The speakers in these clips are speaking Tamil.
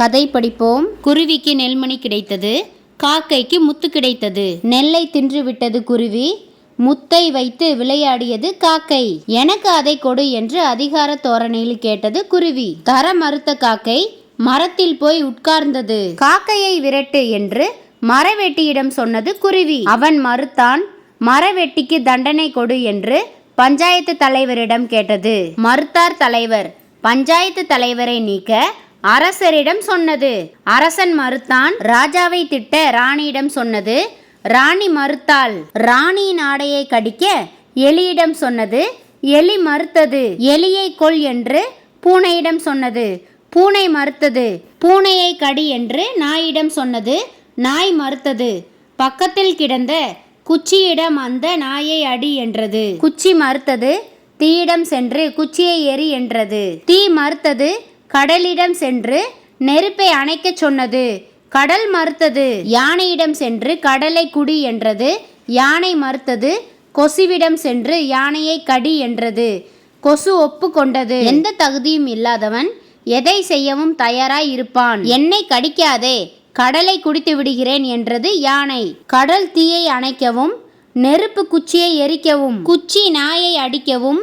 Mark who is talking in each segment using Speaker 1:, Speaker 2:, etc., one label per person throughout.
Speaker 1: கதை படிப்போம். குருவிக்கு நெல்மணி கிடைத்தது. காக்கைக்கு முத்து கிடைத்தது. நெல்லை தின்று விட்டது குருவி. முத்தை வைத்து விளையாடியது காக்கை. எனக்கு அதை கொடு என்று அதிகார தோரணையில் கேட்டது குருவி. தர மறுத்த காக்கை மரத்தில் போய் உட்கார்ந்தது. காக்கையை விரட்டு என்று மரவெட்டியிடம் சொன்னது குருவி. அவன் மறுத்தான் மரவெட்டிக்கு தண்டனை கொடு என்று பஞ்சாயத்து தலைவரிடம் கேட்டது. மறுத்தார் தலைவர் பஞ்சாயத்து தலைவரை நீக்க அரசரிடம் சொன்னது. அரசன் மறுத்தான் ராஜாவை திட்ட ராணியிடம் சொன்னது. ராணி மறுத்தாள். ராணியின் ஆடையை கடிக்க எலியிடம் சொன்னது. எலி மறுத்தது. எலியை கொல் என்று பூனையிடம் சொன்னது. பூனை மறுத்தது. பூனையை கடி என்று நாயிடம் சொன்னது. நாய் மறுத்தது. பக்கத்தில் கிடந்த குச்சியிடம் அந்த நாயை அடி என்றது. குச்சி மறுத்தது. தீயிடம் சென்று குச்சியை எரி என்றது. தீ மறுத்தது. கடலிடம் சென்று நெருப்பை அணைக்கச் சொன்னது. கடல் மறுத்தது. யானையிடம் சென்று கடலை குடி என்றது. யானை மறுத்தது. கொசுவிடம் சென்று யானையை கடி என்றது. கொசு ஒப்புக்கொண்டது எந்த தகுதியும் இல்லாதவன் எதை செய்யவும் தயாராய் இருப்பான். என்னை கடிக்காதே கடலை குடித்து விடுகிறேன் என்றது யானை. கடல் தீயை அணைக்கவும் நெருப்பு குச்சியை எரிக்கவும் குச்சி நாயை அடிக்கவும்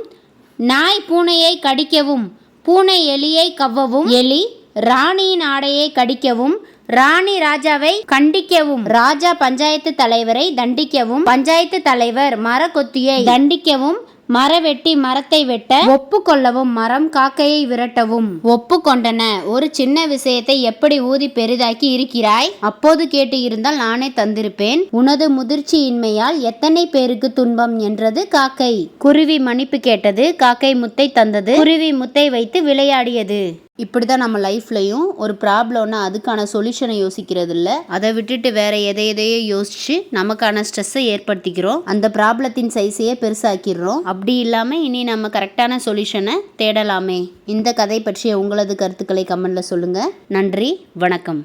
Speaker 1: நாய் பூனையை கடிக்கவும் பூனை எலியை கவ்வவும். எலி ராணியின் ஆடையை கடிக்கவும். ராணி ராஜாவை கண்டிக்கவும். ராஜா பஞ்சாயத்து தலைவரை தண்டிக்கவும். பஞ்சாயத்து தலைவர் மரக்கொத்தியை தண்டிக்கவும். மரவெட்டி மரத்தை வெட்ட ஒப்புக்கொள்ளவும் மரம் காக்கையை விரட்டவும். ஒப்புக்கொண்டன ஒரு சின்ன விஷயத்தை எப்படி ஊதி பெரிதாக்கி இருக்கிறாய்? அப்போது கேட்டு இருந்தால் நானே தந்திருப்பேன். உனது முதிர்ச்சியின்மையால் எத்தனை பேருக்கு துன்பம்? என்றது காக்கை. குருவி மன்னிப்பு கேட்டது காக்கை முத்தை தந்தது. குருவி முத்தை வைத்து விளையாடியது. இப்படி தான் நம்ம லைஃப்லையும் ஒரு ப்ராப்ளம்னா அதுக்கான சொல்யூஷனை யோசிக்கிறது இல்லை அதை விட்டுட்டு வேற எதை எதையோ யோசிச்சு நமக்கான ஸ்ட்ரெஸ்ஸை ஏற்படுத்திக்கிறோம். அந்த ப்ராப்ளத்தின் சைஸையே பெருசாக்கிடுறோம். அப்படி இல்லாமல் இனி நம்ம கரெக்டான சொல்யூஷனை தேடலாமே. இந்த கதை பற்றிய உங்களது கருத்துக்களை கமெண்ட்ல சொல்லுங்கள் நன்றி வணக்கம்.